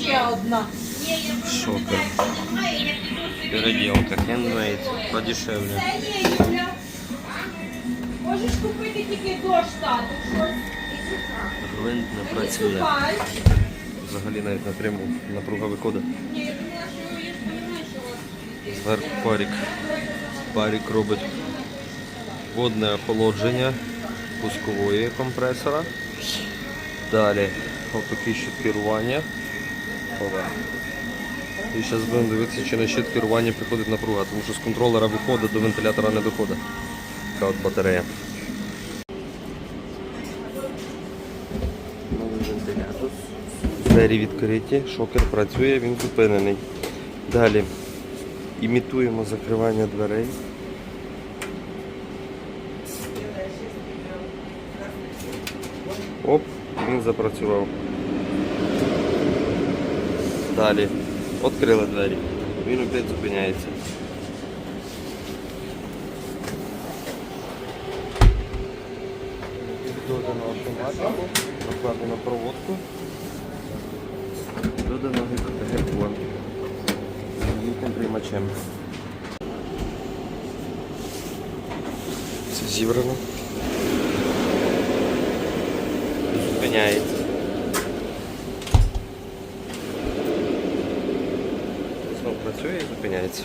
Ще одна. Шокер. Переделка. Handmade. Подешевле. Можеш купити тільки до штату. Гвинт не працює. Взагалі навіть напряму напруга виходить. Зверху парік. Парік робить водне охолодження пускової компресора. Далі отакі щит керування. Опа. І зараз будемо дивитися, чи на щит керування приходить напруга, тому що з контролера виходить, до вентилятора не доходить. Така от батарея. Двері відкриті, шокер працює, він зупинений. Далі імітуємо закривання дверей. Оп, він запрацював. Далі. Відкрили двері. Він опять зупиняється. Додано автоматику, накладено проводку. Додано гідрофон з їхнім приймачем. Все зібрано. Зупиняється. Працює і зупиняється.